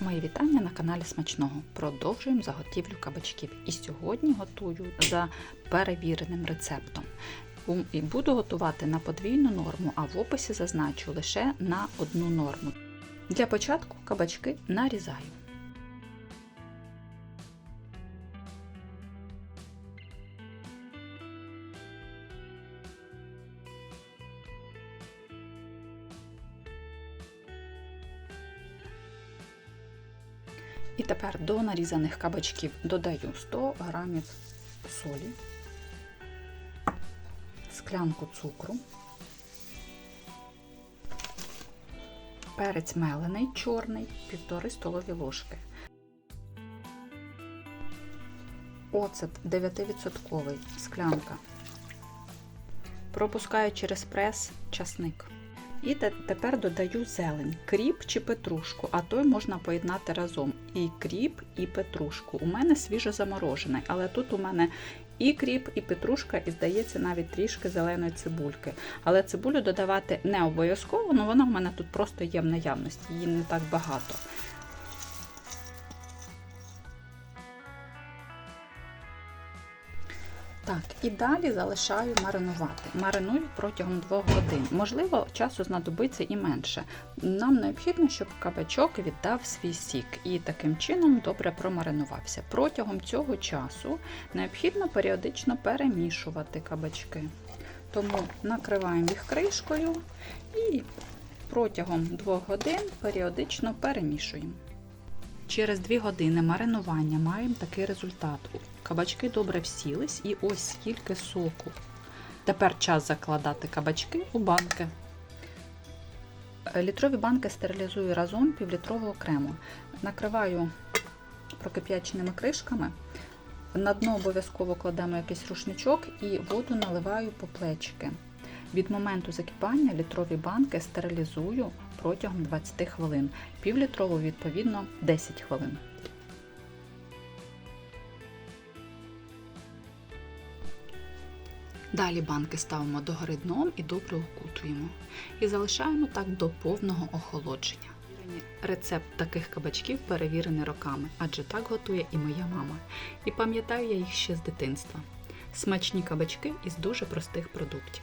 Мої вітання на каналі Смачного. Продовжуємо заготівлю кабачків. І сьогодні готую за перевіреним рецептом. І буду готувати на подвійну норму, а в описі зазначу лише на одну норму. Для початку кабачки нарізаю. І тепер до нарізаних кабачків додаю 100 грамів солі, склянку цукру, перець мелений чорний, 1,5 столові ложки. Оцет 9% склянка. Пропускаю через прес часник. І тепер додаю зелень, кріп чи петрушку, а той можна поєднати разом. І кріп, і петрушку. У мене свіжо заморожений, але тут у мене і кріп, і петрушка, і здається, навіть трішки зеленої цибульки. Але цибулю додавати не обов'язково, але вона в мене тут просто є в наявності, її не так багато. Так, і далі залишаю маринувати. Мариную протягом 2 годин. Можливо, часу знадобиться і менше. Нам необхідно, щоб кабачок віддав свій сік і таким чином добре промаринувався. Протягом цього часу необхідно періодично перемішувати кабачки. Тому накриваємо їх кришкою і протягом 2 годин періодично перемішуємо. Через 2 години маринування маємо такий результат. Кабачки добре всілись і ось скільки соку. Тепер час закладати кабачки у банки. Літрові банки стерилізую разом півлітрового крему. Накриваю прокип'яченими кришками. На дно обов'язково кладемо якийсь рушничок і воду наливаю по плечики. Від моменту закипання літрові банки стерилізую протягом 20 хвилин. Півлітрову, відповідно, 10 хвилин. Далі банки ставимо догори дном і добре окутуємо. І залишаємо так до повного охолодження. Рецепт таких кабачків перевірений роками, адже так готує і моя мама. І пам'ятаю я їх ще з дитинства. Смачні кабачки із дуже простих продуктів.